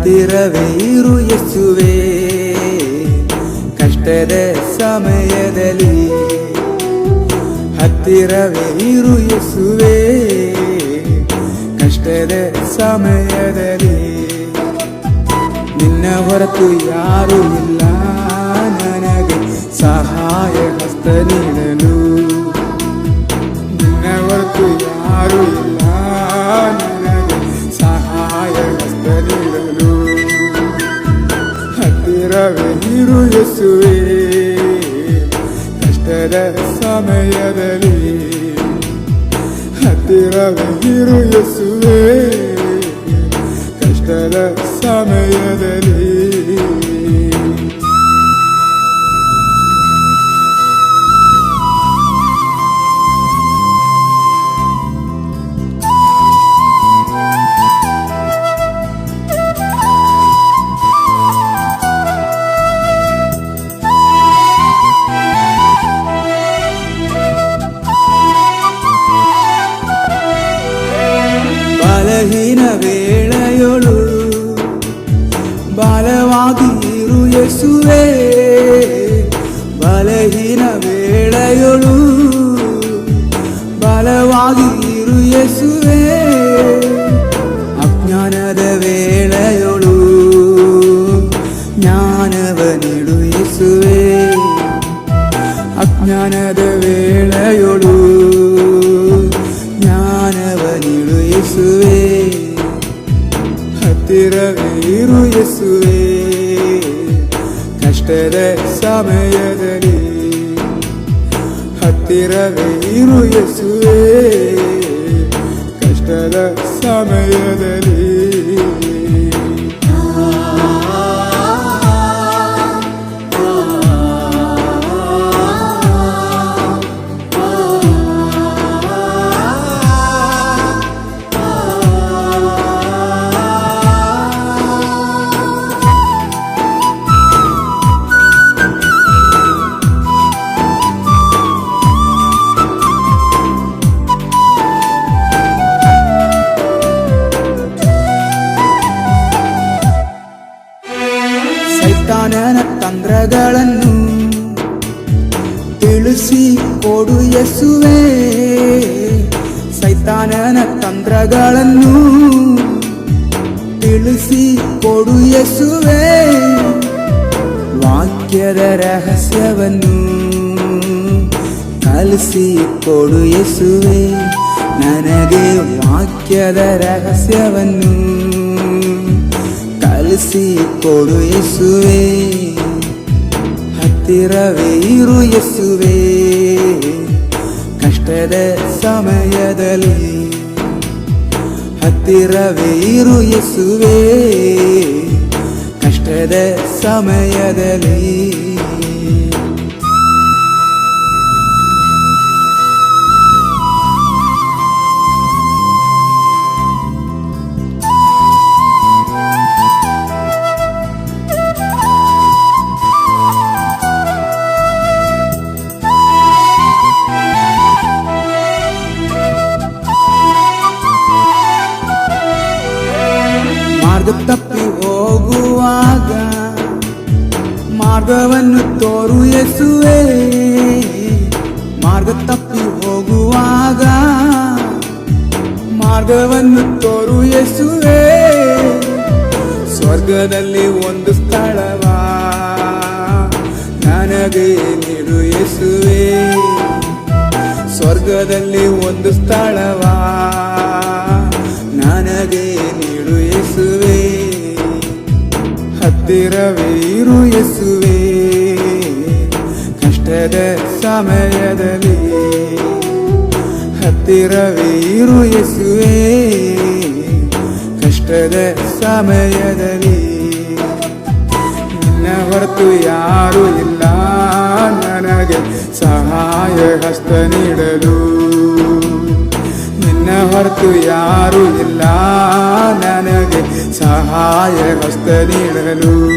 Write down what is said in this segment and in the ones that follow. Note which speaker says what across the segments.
Speaker 1: ಹತ್ತಿರವೇ ಇರು ಯೇಸುವೆ. ಕಷ್ಟದ ಸಮಯದಲ್ಲಿ ಹತ್ತಿರವೇ ಇರು ಯೇಸುವೆ. ಕಷ್ಟದ ಸಮಯದಲ್ಲಿ ನಿನ್ನ ಹೊರತು ಯಾರು ಇಲ್ಲ. ನನಗೆ ಸಹಾಯ ಹಸ್ತ ನೀಡಲು يسري تجتلسم يدلي حتى غير يسري تجتلسم يدلي ವೇಳೆಯೊಳು ಬಲವಾಗಿ ಇರು ಯೇಸುವೆ ಬಲಹೀನ ವೇಳೆಯೊಳು ಬಲವಾಗಿ ಇರು ಯೇಸುವೆ ಅಜ್ಞಾನದ ವೇಳೆಯೊಳು ಜ್ಞಾನವ ನೀಡು ಯೇಸುವೆ ಅಜ್ಞಾನದ ಕಷ್ಟದ ಸಮಯದಲ್ಲಿ ಹತ್ತಿರವೇ ಇರು ಯೇಸುವೆ. ಕಷ್ಟದ ಸಮಯದಲ್ಲಿ ಸೈತಾನನ ತಂತ್ರಗಳನ್ನು ತಿಳಿಸಿ ಕೊಡು ಯೇಸುವೆ ಸೈತಾನನ ತಂತ್ರಗಳನ್ನು ತಿಳಿಸಿ ಕೊಡು ಯೇಸುವೆ ವಾಕ್ಯದ ರಹಸ್ಯವನ್ನು ಕಲಿಸಿ ಕೊಡು ಯೇಸುವೆ ನನಗೆ ವಾಕ್ಯದ ರಹಸ್ಯವನ್ನು ಕಲಿಸಿ ಕೊಡು ಯೇಸುವೆ ಹತ್ತಿರವೇ ಇರು ಯೇಸುವೆ ಕಷ್ಟದ ಸಮಯದಲ್ಲಿ ಹತ್ತಿರವೇ ಇರು ಯೇಸುವೆ ಕಷ್ಟದ ಸಮಯದಲ್ಲಿ ಮಾರ್ಗ ತಪ್ಪಿ ಹೋಗುವಾಗ ಮಾರ್ಗವನ್ನು ತೋರು ಎಸುವೆ ಮಾರ್ಗ ತಪ್ಪಿ ಹೋಗುವಾಗ ಮಾರ್ಗವನ್ನು ತೋರು ಎಸುವೆ ಸ್ವರ್ಗದಲ್ಲಿ ಒಂದು ಸ್ಥಳವ ನನಗೆ ನೀಡು ಎಸುವೆ ಸ್ವರ್ಗದಲ್ಲಿ ಒಂದು ಸ್ಥಳವ ನನಗೆ ನೀಡು ಯೇಸುವೆ. ಹತ್ತಿರವೇ ಇರು ಎಸುವೆ ಕಷ್ಟದ ಸಮಯದಲ್ಲಿ ಹತ್ತಿರವೇ ಇರು ಎಸುವೆ ಕಷ್ಟದ ಸಮಯದಲ್ಲಿ ನಿನ್ನ ಹೊರತು ಯಾರು ಇಲ್ಲ. ನನಗೆ ಸಹಾಯ ಹಸ್ತ ನೀಡಲು ಹೊರತು ಯಾರು ಇಲ್ಲ. ನನಗೆ ಸಹಾಯ ಹಸ್ತ ನೀಡಲು.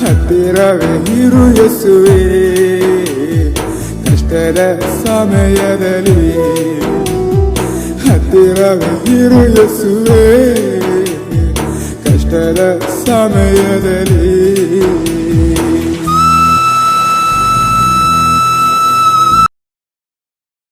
Speaker 1: ಹತ್ತಿರವೇ ಇರು ಎಸುವೆ ಕಷ್ಟದ ಸಮಯದಲ್ಲಿ. ಹತ್ತಿರವೇ ಇರು ಎಸುವೆ ಕಷ್ಟದ ಸಮಯದಲ್ಲಿ.